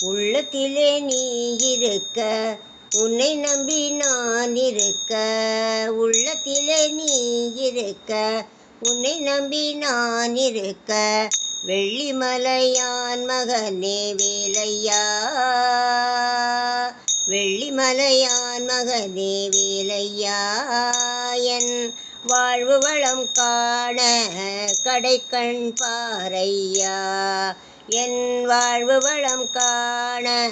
உள்ளத்திலே நீ இருக்க உன்னை நம்பி நான் இருக்க. உள்ளத்திலே நீ இருக்க உன்னை நம்பி நான் இருக்க. வெள்ளிமலையான் மகனே வேலையா? வெள்ளிமலையான் மகனே வேலையா? என் வாழ்வு வளம் காண கடைக்கண் பாறையா? என் வாழ்வு வளம் காண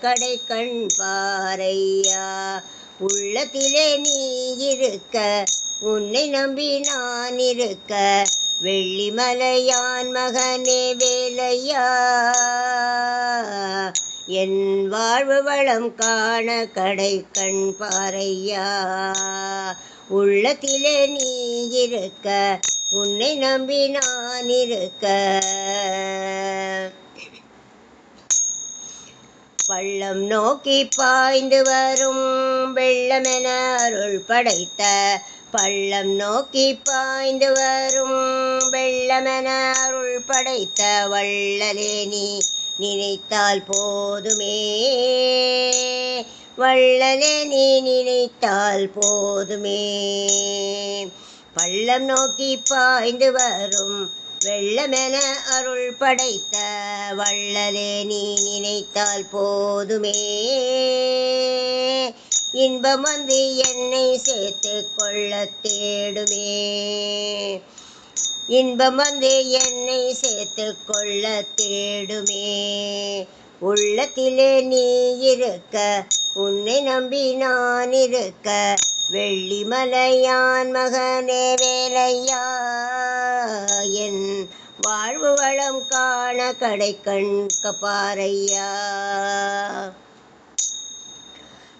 கடை கண் பாறையா. உள்ளத்திலே நீ இருக்க உன்னை நம்பி நான் இருக்க. வெள்ளிமலையான் மகனே வேலையா. என் வாழ்வு வளம் காண கடை கண் பாறையா. உள்ளத்திலே நீ இருக்க உன்னை நம்பி நான் இருக்க. பள்ளம் நோக்கி பாய்ந்து வரும் வெள்ளமென அருள் படைத்த பள்ளம் நோக்கி பாய்ந்து வரும் வெள்ளமென அருள் படைத்த வள்ளலே நீ நினைத்தால் போதுமே. வள்ளலே நீ நினைத்தால் போதுமே. பள்ளம் நோக்கி பாய்ந்து வரும் வெள்ளமென அருள் படைத்த வள்ளலே நீ நினைத்தால் போதுமே. இன்பம் வந்து என்னை சேர்த்து கொள்ள தேடுமே. இன்பம் வந்து என்னை சேர்த்து கொள்ள தேடுமே. உள்ளத்திலே நீ இருக்க உன்னை நம்பி நான் இருக்க. வெள்ளிமலையான் மகனே வேலையா. கடை கண் கப்பாரையா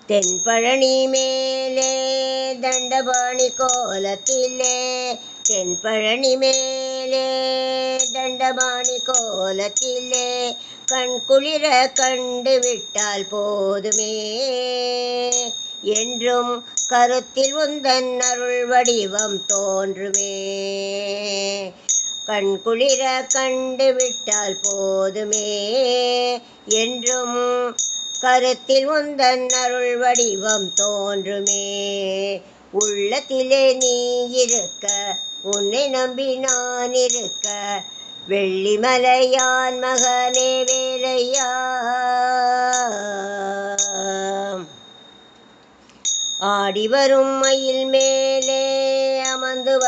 தென்பழனி மேலே தண்டபாணி கோலத்திலே தென்பழனி மேலே தண்டபாணி கோலத்திலே கண் குளிர கண்டு விட்டால் போதுமே. என்றும் கருத்தில் உந்தன் அருள் வடிவம் தோன்றுமே. கண் குளிர கண்டு விட்டால் போதுமே என்றும் கருத்தில் உந்தன் அருள் வடிவம் தோன்றுமே. உள்ளத்திலே நீ இருக்க உன்னை நம்பி நான் இருக்க. வெள்ளிமலையான் மகனே வேலையா ஆடி வரும் மயில் மேலே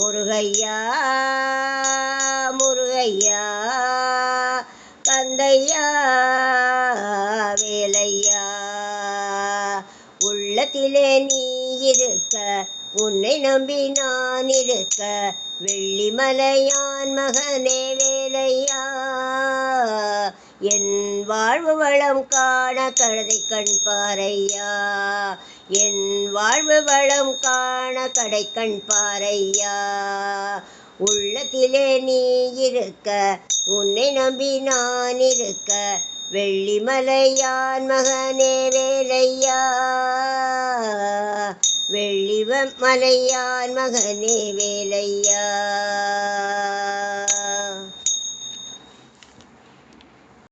முருகையா முருகையா கந்தையா வேலையா. உள்ளத்திலே நீ இருக்க உன்னை நம்பி நான் இருக்க வெள்ளிமலையான் மகனே வேலையா. என் வாழ்வு வளம் காண கழுதை கண் பாறையா. என் வாழ்வு வளம் காண கடை கண் பாரையா உள்ளத்திலே நீ இருக்க உன்னை நம்பி நான் இருக்க. வெள்ளிமலையான் மகனே வேலையா. வெள்ளி மலையான் மகனே வேலையா.